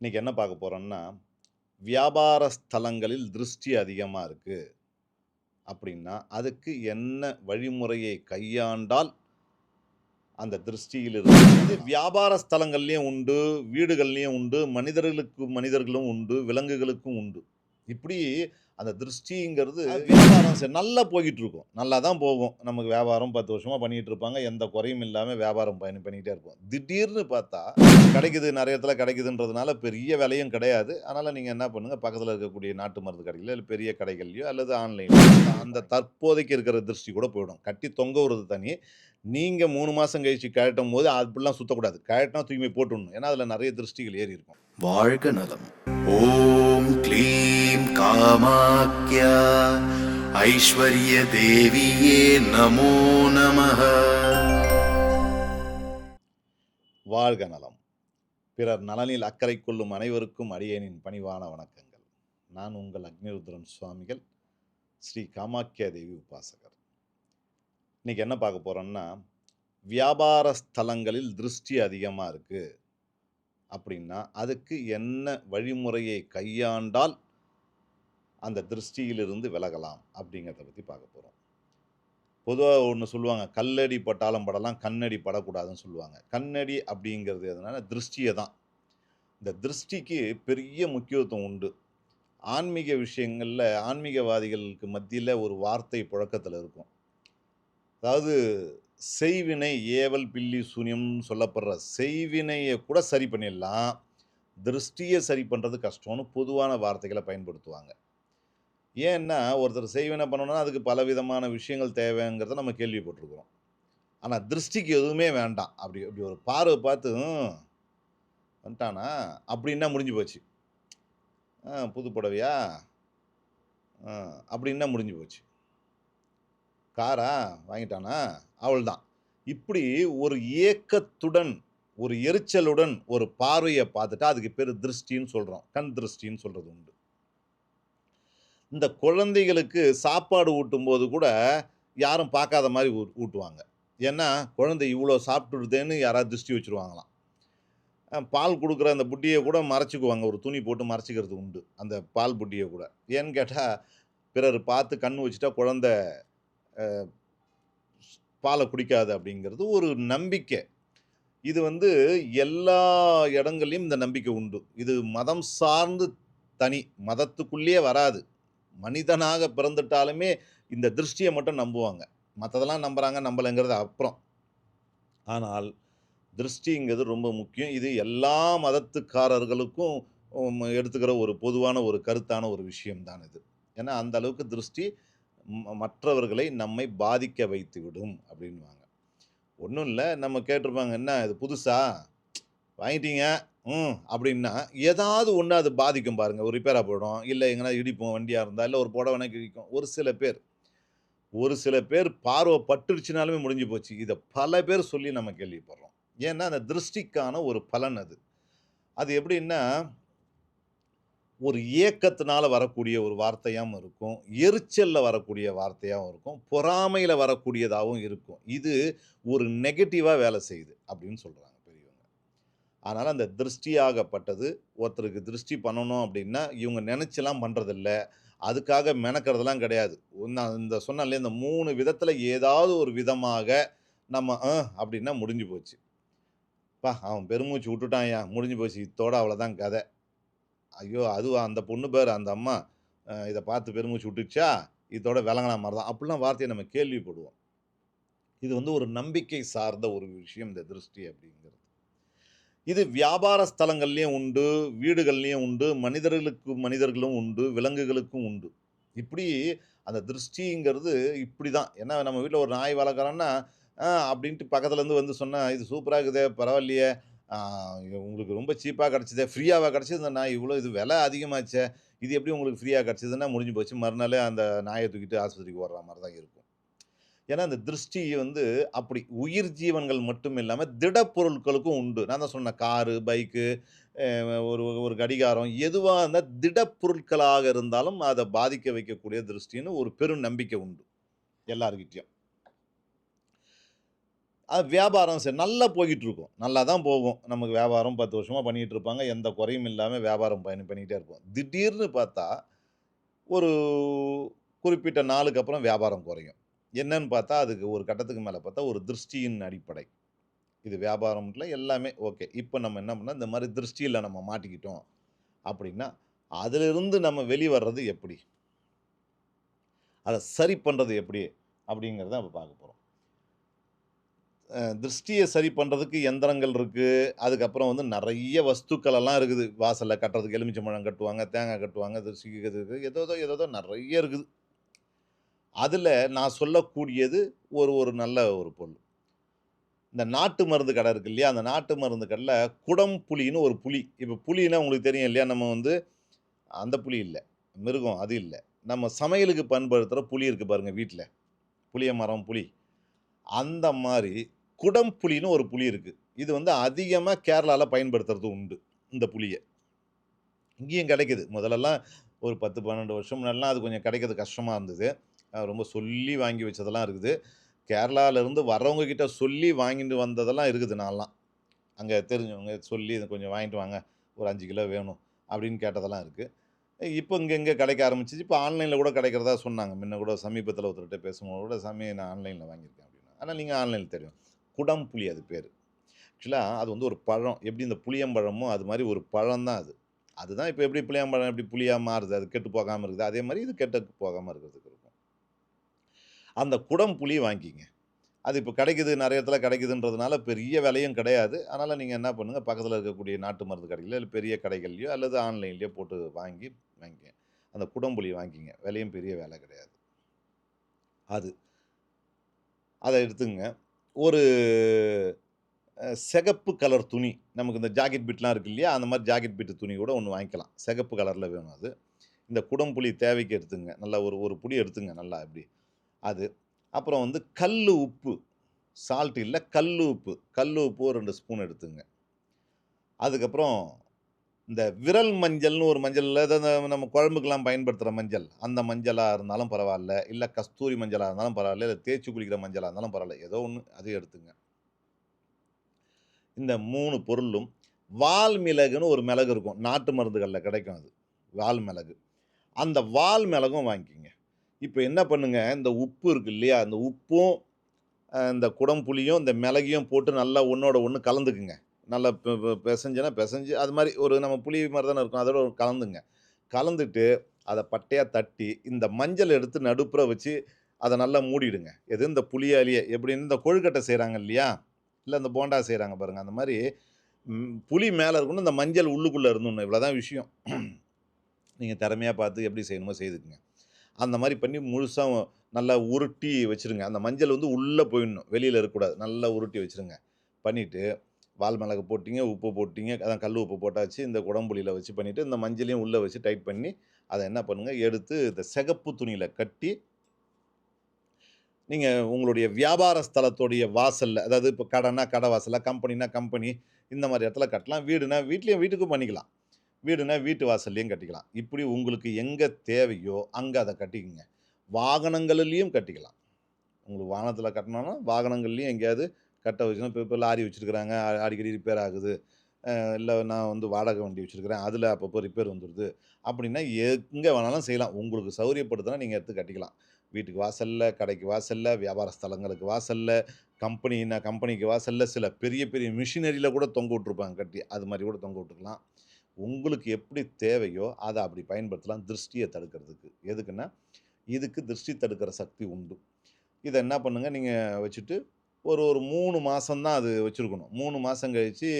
இன்றைக்கி என்ன பார்க்க போகிறோன்னா வியாபார ஸ்தலங்களில் திருஷ்டி அதிகமாக இருக்குது அப்படின்னா, அதுக்கு என்ன வழிமுறையை கையாண்டால் அந்த திருஷ்டியிலிருந்து இது வியாபார ஸ்தலங்கள்லேயும் உண்டு, வீடுகள்லேயும் உண்டு, மனிதர்களுக்கு மனிதர்களும் உண்டு, விலங்குகளுக்கும் உண்டு. இப்படி அந்த திருஷ்டிங்கிறது வியாபாரம் ச நல்லா போய்க்கிட்டு இருக்கும். நல்லா தான் போகும். நமக்கு வியாபாரம் 10 வருஷமா பண்ணிட்டு இருப்பாங்க. எந்த குறையும் இல்லாம வியாபாரம் பண்ணி பண்ணிக்கிட்டே இருப்போம். திடீர்னு பார்த்தா, கிடைக்குது நெறைய இடத்துல கிடைக்குதுன்றதுனால பெரிய விலையும் கிடையாது. அதனால நீங்க என்ன பண்ணுங்க, பக்கத்துல இருக்கக்கூடிய நாட்டு மருந்து கடையில, இல்ல பெரிய கடைகள்லயோ அல்லது ஆன்லைன்ல அந்த தற்போதைக்கு இருக்கிற திருஷ்டி கூட போயிடும். கட்டி தொங்க விடுறது தனி. நீங்க 3 மாசம் கழிச்சு கழட்டும்போது அப்படிலாம் சுத்தக்கூடாது. கழட்டினா போய் போட்டுடணும். ஏன்னா, அதுல நெறைய திருஷ்டிகள் ஏறி இருக்கும். வாழ்க நலம் ஓம் க்ளீம் காமாக்யா ஐஸ்வர்ய தேவியே நமோ நமः வாழ்க நலம். பிறர் நலனில் அக்கறை கொள்ளும் அனைவருக்கும் அடியேனின் பணிவான வணக்கங்கள். நான் உங்கள் அக்னிருத்ரன் சுவாமிகள், ஸ்ரீ காமாக்கியா தேவி உபாசகர். இன்னைக்கு என்ன பார்க்க போகிறோன்னா வியாபார ஸ்தலங்களில் திருஷ்டி அதிகமாக இருக்குது அப்படின்னா, அதுக்கு என்ன வழிமுறையை கையாண்டால் அந்த திருஷ்டியிலிருந்து விலகலாம் அப்படிங்கிறத பற்றி பார்க்க போகிறோம் பொதுவாக ஒன்று சொல்லுவாங்க. கல்லடி பட்டாலும் படலாம், கண்ணடி படக்கூடாதுன்னு சொல்லுவாங்க. கண்ணடி அப்படிங்கிறது எதனால திருஷ்டியை தான். இந்த திருஷ்டிக்கு பெரிய முக்கியத்துவம் உண்டு. ஆன்மீக விஷயங்களில் ஆன்மீகவாதிகளுக்கு மத்தியில் ஒரு வார்த்தை புழக்கத்தில் இருக்கும். அதாவது செய்வினை ஏவல், பில்லி, சூனியம்னு சொல்லப்படுற செய்வினையை கூட சரி பண்ணிடலாம். திருஷ்டியை சரி பண்ணுறது கஷ்டம்னு பொதுவான வார்த்தைகளை பயன்படுத்துவாங்க. ஏன்னா, ஒருத்தர் செய்வினை பண்ணணும்னா, அதுக்கு பலவிதமான விஷயங்கள் தேவைங்கிறத நம்ம கேள்விப்பட்டிருக்கிறோம் ஆனால் திருஷ்டிக்கு எதுவுமே வேண்டாம். அப்படி அப்படி ஒரு பார்வை பார்த்து, வந்துட்டானா? அப்படின்னா முடிஞ்சு போச்சு. ஆ புது புடவையா? ஆ அப்படின்னா முடிஞ்சு போச்சு. காரா? வாங்கிட்டானா? அவ்வளதான். இப்படி ஒரு ஏக்கத்துடன், ஒரு எரிச்சலுடன் ஒரு பார்வையை பார்த்துட்டா, அதுக்கு பேர் திருஷ்டின்னு சொல்கிறோம் கண் திருஷ்டின்னு சொல்கிறது உண்டு. இந்த குழந்தைகளுக்கு சாப்பாடு ஊட்டும்போது கூட, யாரும் பார்க்காத மாதிரி ஊ ஊட்டுவாங்க. ஏன்னா, குழந்தை இவ்வளோ சாப்பிட்டுடுதேன்னு யாராவது திருஷ்டி வச்சுருவாங்களாம். பால் கொடுக்குற அந்த புட்டியை கூட மறைச்சுக்குவாங்க. ஒரு துணி போட்டு மறைச்சிக்கிறது உண்டு. அந்த பால் புட்டியை கூட. ஏன்னு கேட்டால் பிறர் பார்த்து கண் வச்சுட்டா குழந்தை பாலை குடிக்காது அப்படிங்கிறது ஒரு நம்பிக்கை. இது வந்து எல்லா இடங்கள்லையும் இந்த நம்பிக்கை உண்டு. இது மதம் சார்ந்து தனி. மதத்துக்குள்ளேயே வராது. மனிதனாக பிறந்துட்டாலுமே இந்த திருஷ்டியை மட்டும் நம்புவாங்க. மற்றதெல்லாம் நம்புகிறாங்க நம்பலைங்கிறது அப்புறம். ஆனால், திருஷ்டிங்கிறது ரொம்ப முக்கியம். இது எல்லா மதத்துக்காரர்களுக்கும் எடுத்துக்கிற ஒரு பொதுவான ஒரு கருத்தான ஒரு விஷயம் தான் இது. ஏன்னா, அந்த அளவுக்கு திருஷ்டி மற்றவர்களை நம்மை பாதிக்க வைத்துவிடும் அப்படின்னுவாங்க. ஒன்றும் இல்லை நம்ம கேட்டிருப்பாங்க. "என்ன இது புதுசா? வாங்கிட்டீங்க. ம்." அப்படின்னா, ஏதாவது ஒன்று அது பாதிக்கும் பாருங்கள் ஒரு ரிப்பேராக போயிடும். இல்லை எங்கன்னா இடிப்போம் வண்டியாக இருந்தால் இல்லை ஒரு புடவைனா கிழிக்கும். ஒரு சில பேர். ஒரு சில பேர் பார்வை பட்டுருச்சுனாலுமே முடிஞ்சு போச்சு. இதை பல பேர் சொல்லி நம்ம கேள்விப்படுறோம். ஏன்னா, அந்த திருஷ்டிக்கான ஒரு பலன் அது. அது எப்படின்னா ஒரு இயக்கத்தினால் வரக்கூடிய ஒரு வார்த்தையாகவும் இருக்கும். எரிச்சலில் வரக்கூடிய வார்த்தையாகவும் இருக்கும். பொறாமையில் வரக்கூடியதாகவும் இருக்கும். இது ஒரு நெகட்டிவாக வேலை செய்யுது அப்படின்னு சொல்கிறாங்க பெரியவங்க. அதனால் அந்த திருஷ்டியாகப்பட்டது ஒருத்தருக்கு திருஷ்டி பண்ணணும் அப்படின்னா, இவங்க நெனச்சுலாம் பண்ணுறதில்ல அதுக்காக மெனக்கிறதெல்லாம் கிடையாது. நான் இந்த சொன்னாலே இந்த மூணு விதத்தில் ஏதாவது ஒரு விதமாக நம்ம அப்படின்னா முடிஞ்சு போச்சு. பா அவன் பெருமூச்சு விட்டுட்டான்யா. முடிஞ்சு போச்சு. இதோட அவ்வளோதான் கதை ஐயோ! அதுவா அந்த பொண்ணு பேர் அந்த அம்மா இதை பார்த்து பெருமூச்சு விட்டுச்சா? இதோட விலங்குன மாதிரி தான். அப்படிலாம் வார்த்தையை நம்ம கேள்விப்படுவோம். இது வந்து ஒரு நம்பிக்கை சார்ந்த ஒரு விஷயம் இந்த திருஷ்டி அப்படிங்கிறது. இது வியாபார ஸ்தலங்கள்லேயும் உண்டு, வீடுகள்லேயும் உண்டு, மனிதர்களுக்கு மனிதர்களும் உண்டு, விலங்குகளுக்கும் உண்டு. இப்படி அந்த திருஷ்டிங்கிறது இப்படி தான் ஏன்னா, நம்ம வீட்டில் ஒரு நாய் வளர்க்குறோன்னா அப்படின்ட்டு பக்கத்துலேருந்து வந்து சொன்னால் "இது சூப்பராக இருக்குதே! பரவாயில்லையே! உங்களுக்கு ரொம்ப சீப்பாக கிடச்சிது ஃப்ரீயாக கிடைச்சது நாய்? இவ்வளோ இது விலை அதிகமாச்சே! இது எப்படி உங்களுக்கு ஃப்ரீயாக கிடச்சிதுன்னா முடிஞ்சு போச்சு. மறுநாளே அந்த நாயை தூக்கிட்டு ஆஸ்பத்திரிக்கு ஓடுற மாதிரி தான் இருக்கும். ஏன்னா, அந்த திருஷ்டி வந்து அப்படி உயிர் ஜீவன்கள் மட்டும் இல்லாமல் திடப்பொருட்களுக்கும் உண்டு. நான் தான் சொன்னேன் காரு, பைக்கு, ஒரு ஒரு கடிகாரம் எதுவாக இருந்தால் திடப்பொருட்களாக இருந்தாலும் அதை பாதிக்க வைக்கக்கூடிய திருஷ்டின்னு ஒரு பெரும் நம்பிக்கை உண்டு. எல்லாருக்கிட்டேயும் அது வியாபாரம் சரி நல்லா போய்கிட்டு இருக்கும் நல்லா தான் போகும். நமக்கு வியாபாரம் பத்து வருஷமாக பண்ணிகிட்டு இருப்பாங்க எந்த குறையும் இல்லாமல் வியாபாரம் பயணம் பண்ணிக்கிட்டே இருப்போம். திடீர்னு பார்த்தா ஒரு குறிப்பிட்ட நாளுக்கு அப்புறம் வியாபாரம் குறையும். என்னன்னு பார்த்தா அதுக்கு ஒரு கட்டத்துக்கு மேலே பார்த்தா ஒரு திருஷ்டியின் அடிப்படை. இது வியாபாரம்ல எல்லாமே ஓகே. இப்போ நம்ம என்ன பண்ணோம்? இந்த மாதிரி திருஷ்டியில் நம்ம மாட்டிக்கிட்டோம் அப்படின்னா அதிலிருந்து நம்ம வெளிவர்றது எப்படி? அதை சரி பண்ணுறது எப்படி? அப்படிங்கிறத நம்ம பார்க்க போகிறோம் திருஷ்டியை சரி பண்ணுறதுக்கு எந்திரங்கள் இருக்குது அதுக்கப்புறம் வந்து நிறைய வஸ்துக்கள் எல்லாம் இருக்குது. வாசலில் கட்டுறதுக்கு எலுமிச்சம்பழம் கட்டுவாங்க தேங்காய் கட்டுவாங்க திருஷ்டிக்கு இருக்குது. ஏதோ ஏதோ ஏதோ நிறைய இருக்குது. அதில் நான் சொல்லக்கூடியது ஒரு ஒரு நல்ல ஒரு பொருள். இந்த நாட்டு மருந்து கடை இருக்குது இல்லையா? அந்த நாட்டு மருந்து கடையில் குடம் புளின்னு ஒரு புளி. இப்போ புலின்னா உங்களுக்கு தெரியும் இல்லையா? நம்ம வந்து அந்த புளி இல்லை. மிருகம் அது இல்லை. நம்ம சமையலுக்கு பயன்படுத்துகிற புளி இருக்குது பாருங்கள் வீட்டில். புளிய மரம் புளி. அந்த மாதிரி குடம் புலின்னு ஒரு புலி இருக்குது இது வந்து அதிகமாக கேரளாவில் பயன்படுத்துறது உண்டு இந்த புளியை இங்கேயும் கிடைக்குது. முதல்லலாம் ஒரு பத்து பன்னெண்டு வருஷம் முன்னாடிலாம் அது கொஞ்சம் கிடைக்கிறது கஷ்டமாக இருந்தது. ரொம்ப சொல்லி வாங்கி வச்சதெல்லாம் இருக்குது. கேரளாவிலேருந்து வரவங்கக்கிட்ட கிட்ட சொல்லி வாங்கிட்டு வந்ததெல்லாம் இருக்குது நான்லாம். அங்கே தெரிஞ்சவங்க சொல்லி இதை கொஞ்சம் வாங்கிட்டு வாங்க ஒரு அஞ்சு கிலோ வேணும் அப்படின்னு கேட்டதெல்லாம் இருக்குது இப்போ இங்கே இங்கே கிடைக்க ஆரம்பிச்சிச்சு. இப்போ ஆன்லைனில் கூட கிடைக்கிறதா சொன்னாங்க. முன்ன கூட சமீபத்தில் ஒருத்தர்கிட்ட பேசும்போது கூட சாமி நான் ஆன்லைனில் வாங்கியிருக்கேன் அப்படின்னா. ஆனால் நீங்கள் ஆன்லைனில் தெரியும். குடம் புளி அது பேர். ஆக்சுவலாக அது வந்து ஒரு பழம். எப்படி இந்த புளியம்பழமோ அது மாதிரி ஒரு பழம் தான் அது. அதுதான் இப்போ எப்படி புளியம்பழம் எப்படி புளியாக மாறுது அது கெட்டு போகாமல் இருக்குது. அதே மாதிரி இது கெட்டு போகாமல் இருக்கிறதுக்கு இருக்கும். அந்த குடம் புளி வாங்கிக்கிங்க அது இப்போ கிடைக்குது நிறைய இடத்துல கிடைக்குதுன்றதுனால பெரிய விலையும் கிடையாது. அதனால் நீங்கள் என்ன பண்ணுங்கள் பக்கத்தில் இருக்கக்கூடிய நாட்டு மருந்து கடையில் இல்லை பெரிய கடைகள்லையோ அல்லது ஆன்லைன்லேயோ போட்டு வாங்கி வாங்கிங்க. அந்த குடம்புலி வாங்கிங்க. விலையும் பெரிய விலை கிடையாது. அது. அதை எடுத்துங்க. ஒரு சிகப்பு கலர் துணி. நமக்கு இந்த ஜாக்கெட் பிட்லாம் இருக்கு இல்லையா? அந்த மாதிரி ஜாக்கெட் பிட்டு துணி கூட ஒன்று வாங்கிக்கலாம். சிகப்பு கலரில் வேணும் அது. இந்த குடம்புளி தேவைக்கு எடுத்துங்க. நல்லா ஒரு ஒரு புளி எடுத்துங்க நல்லா இப்படி அது. அப்புறம் வந்து கல் உப்பு. சால்ட் இல்லை கல் உப்பு. கல் உப்பு ஒரு ரெண்டு ஸ்பூன் எடுத்துங்க. அதுக்கப்புறம் இந்த விரல் மஞ்சள்னு ஒரு மஞ்சள் அதாவது நம்ம குழம்புக்கெல்லாம் பயன்படுத்துகிற மஞ்சள் அந்த மஞ்சளாக இருந்தாலும் பரவாயில்ல. இல்லை கஸ்தூரி மஞ்சளாக இருந்தாலும் பரவாயில்ல இல்லை தேய்ச்சி குளிக்கிற மஞ்சளாக இருந்தாலும் பரவாயில்ல. ஏதோ ஒன்று அது எடுத்துங்க. இந்த மூணு பொருளும் வால் மிளகுன்னு ஒரு மிளகு இருக்கும். நாட்டு மருந்துகளில் கிடைக்கும் அது. வால் மிளகு. அந்த வால் மிளகும் வாங்கிக்கிங்க. இப்போ என்ன பண்ணுங்க? இந்த உப்பு இருக்கு இல்லையா? அந்த உப்பும் இந்த குடம்புளியும் இந்த மிளகையும் போட்டு நல்லா ஒன்றோட ஒன்று கலந்துக்குங்க. நல்லா பெ- பெ- பிசைஞ்சு அது மாதிரி ஒரு நம்ம புளி மாதிரி தானே இருக்கும் அதோட ஒரு கலந்துங்க. கலந்துட்டு அதை பட்டையாக தட்டி இந்த மஞ்சள் எடுத்து நடுப்புற வச்சு அதை நல்லா மூடிடுங்க. எது இந்த புளியாலியே எப்படின்னு இந்த கொழுக்கட்டை செய்கிறாங்க இல்லையா? இல்லை இந்த போண்டா செய்கிறாங்க பாருங்கள் அந்த மாதிரி புளி மேலே இருக்கணும் இந்த மஞ்சள் உள்ளுக்குள்ளே இருந்துடணும் இவ்வளோதான் விஷயம். நீங்கள் திறமையாக பார்த்து எப்படி செய்யணுமோ செய்துக்குங்க. அந்த மாதிரி பண்ணி முழுசாக நல்லா உருட்டி வச்சுருங்க. அந்த மஞ்சள் வந்து உள்ளே போயிடணும் வெளியில் இருக்கக்கூடாது நல்லா உருட்டி வச்சுருங்க. பண்ணிவிட்டு வால் மிளகு போட்டிங்க உப்பு போட்டிங்க அதான் கல் உப்பு போட்டாச்சு இந்த குடம்புளியில் வச்சு பண்ணிவிட்டு இந்த மஞ்சளையும் உள்ளே வச்சு டைட் பண்ணி அதை என்ன பண்ணுங்கள் எடுத்து இந்த சிகப்பு துணியில் கட்டி நீங்கள் உங்களுடைய வியாபார ஸ்தலத்துடைய வாசலில் அதாவது இப்போ கடைனா கடை வாசலில் கம்பெனினா கம்பெனி இந்த மாதிரி இடத்துல கட்டலாம். வீடுனா வீட்லேயும் வீட்டுக்கும் பண்ணிக்கலாம். வீடுனா வீட்டு வாசல்லையும் கட்டிக்கலாம். இப்படி உங்களுக்கு எங்கே தேவையோ அங்கே அதை கட்டிக்கங்க. வாகனங்களிலையும் கட்டிக்கலாம். உங்களுக்கு வாகனத்தில் கட்டணும்னா வாகனங்கள்லேயும் எங்கேயாவது கட்ட வச்சுக்கணும் இப்போ இப்போ லாரி வச்சுருக்குறாங்க. அடிக்கடி ரிப்பேர் ஆகுது. இல்லை நான் வந்து வாடகை வண்டி வச்சுருக்கிறேன். அதில் அப்பப்போ ரிப்பேர் வந்துடுது அப்படின்னா எங்கே வேணாலும் செய்யலாம். உங்களுக்கு சௌரியப்படுத்தினா நீங்கள் எடுத்து கட்டிக்கலாம். வீட்டுக்கு வாசலில் கடைக்கு வாசலில் வியாபார ஸ்தலங்களுக்கு வாசலில் கம்பெனினா கம்பெனிக்கு வாசலில் சில பெரிய பெரிய மிஷினரியில் கூட தொங்க விட்ருப்பாங்க கட்டி. அது மாதிரி கூட தொங்க விட்டுக்கலாம் உங்களுக்கு எப்படி தேவையோ அதை அப்படி பயன்படுத்தலாம். திருஷ்டியை தடுக்கிறதுக்கு. எதுக்குன்னா இதுக்கு திருஷ்டி தடுக்கிற சக்தி உண்டு. இதை என்ன பண்ணுங்கள் நீங்கள் வச்சுட்டு ஒரு ஒரு மூணு மாதம்தான் அது வச்சுருக்கணும். மூணு மாதம் கழித்து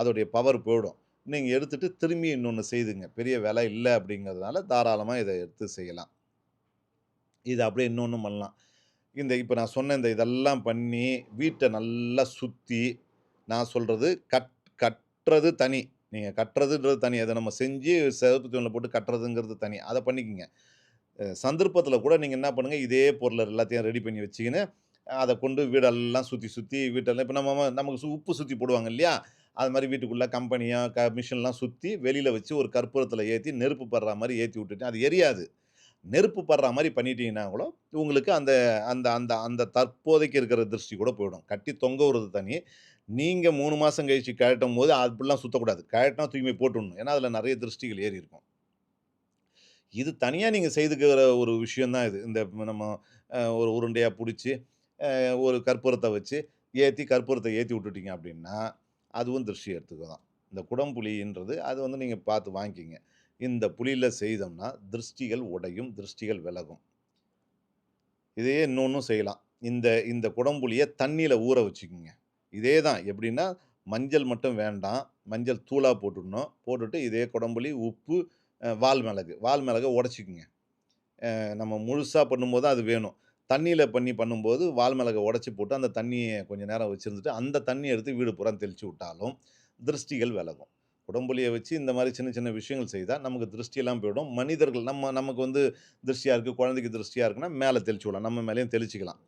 அதோடைய பவர் போயிடும். நீங்கள் எடுத்துகிட்டு திரும்பி இன்னொன்று செய்துங்க. பெரிய விலை இல்லை அப்படிங்கிறதுனால தாராளமாக இதை எடுத்து செய்யலாம். இது அப்படியே இன்னொன்று பண்ணலாம். இந்த இப்போ நான் சொன்ன இந்த இதெல்லாம் பண்ணி வீட்டை நல்லா சுற்றி நான் சொல்கிறது கட் கட்டுறது தனி. நீங்கள் கட்டுறதுன்றது தனி. அதை நம்ம செஞ்சு சிவப்பு தூணில் போட்டு கட்டுறதுங்கிறது தனி. அதை பண்ணிக்கங்க. சந்தர்ப்பத்தில் கூட நீங்கள் என்ன பண்ணுங்கள் இதே பொருளை எல்லாத்தையும் ரெடி பண்ணி வச்சுக்கின்னு அதை கொண்டு வீடெல்லாம் சுற்றி சுற்றி வீட்டெல்லாம் இப்போ நம்ம நமக்கு சு- உப்பு சுற்றி போடுவாங்க இல்லையா? அது மாதிரி வீட்டுக்குள்ளே கம்பெனியாக க மிஷின்லாம் சுற்றி வெளியில் வச்சு ஒரு கற்பூரத்தில் ஏற்றி நெருப்பு படுற மாதிரி ஏற்றி விட்டுட்டு அது எரியாது. நெருப்பு படுற மாதிரி பண்ணிட்டீங்கன்னா கூட உங்களுக்கு அந்த அந்த அந்த அந்த தற்போதைக்கு இருக்கிற திருஷ்டி கூட போயிடும். கட்டி தொங்க விடுறது தனி. நீங்கள் மூணு மாதம் கழிச்சு கழட்டும் போது அப்படிலாம் சுற்றக்கூடாது கழட்டினா தூய்மை போட்டுடணும். ஏன்னா அதில் நிறைய திருஷ்டிகள் ஏறி இருக்கும். இது தனியாக நீங்கள் செய்துக்கிற ஒரு விஷயந்தான் இது. இந்த நம்ம ஒரு உருண்டையாக பிடிச்சி ஒரு கற்பூரத்தை வச்சு ஏற்றி கற்பூரத்தை ஏற்றி விட்டுட்டிங்க அப்படின்னா அதுவும் திருஷ்டி எடுத்துக்க தான் இந்த குடம்புலின்றது அது வந்து நீங்கள் பார்த்து வாங்கிக்கிங்க. இந்த புலியில் செய்தோம்னா திருஷ்டிகள் உடையும் திருஷ்டிகள் விலகும். இதையே இன்னொன்றும் செய்யலாம். இந்த இந்த குடம்புலியை தண்ணியில் ஊற வச்சுக்கோங்க. இதே தான் எப்படின்னா மஞ்சள் மட்டும் வேண்டாம். மஞ்சள் தூளாக போட்டுடணும். போட்டுட்டு இதே குடம்புலி உப்பு வால் மிளகு. வால் மிளகை உடச்சிக்குங்க. நம்ம முழுசாக பண்ணும்போது அது வேணும். தண்ணியில் பண்ணி பண்ணும்போது வால்மிளகை உடச்சி போட்டு அந்த தண்ணியை கொஞ்சம் நேரம் வச்சுருந்துட்டு அந்த தண்ணியை எடுத்து வீடு புறம் தெளித்து விட்டாலும் திருஷ்டிகள் விலகும். உடம்புலியை வச்சு இந்த மாதிரி சின்ன சின்ன விஷயங்கள் செய்தால் நமக்கு திருஷ்டியெல்லாம் போயிடும். மனிதர்கள் நம்ம நமக்கு வந்து திருஷ்டியாக இருக்குது குழந்தைக்கு திருஷ்டியாக இருக்குன்னா மேலே தெளிச்சு விடலாம் நம்ம மேலேயும் தெளிச்சிக்கலாம்.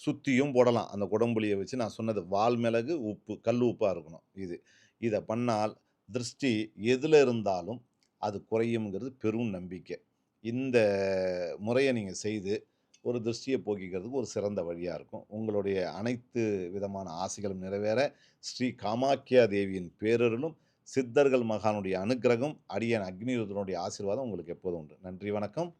சுற்றியும் போடலாம். அந்த குடம்புலியை வச்சு நான் சொன்னது வால் மிளகு உப்பு கல் உப்பாக இருக்கணும் இது. இதை பண்ணால் திருஷ்டி எதில் இருந்தாலும் அது குறையுங்கிறது பெரும் நம்பிக்கை. இந்த முறையை நீங்கள் செய்து ஒரு திருஷ்டியை போக்கிக்கிறதுக்கு ஒரு சிறந்த வழியாக இருக்கும். உங்களுடைய அனைத்து விதமான ஆசைகளும் நிறைவேற ஸ்ரீ காமாக்கியா தேவியின் பேரருளும் சித்தர்கள் மகானுடைய அனுகிரகம் அடியன் அக்னிருதனுடைய ஆசீர்வாதம் உங்களுக்கு எப்போதும் உண்டு. நன்றி வணக்கம்.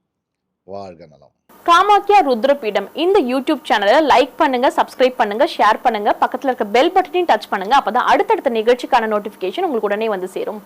வாழ்க நலம். காமாக்கியா ருத்ரபீடம் இந்த யூடியூப் சேனலை லைக் பண்ணுங்க சப்ஸ்கிரைப் பண்ணுங்க ஷேர் பண்ணுங்க. பக்கத்தில் இருக்க பெல் பட்டனையும் டச் பண்ணுங்க. அப்பதான் அடுத்தடுத்த நிகழ்ச்சிக்கான நோட்டிபிகேஷன் உங்களுக்கு உடனே வந்து சேரும்.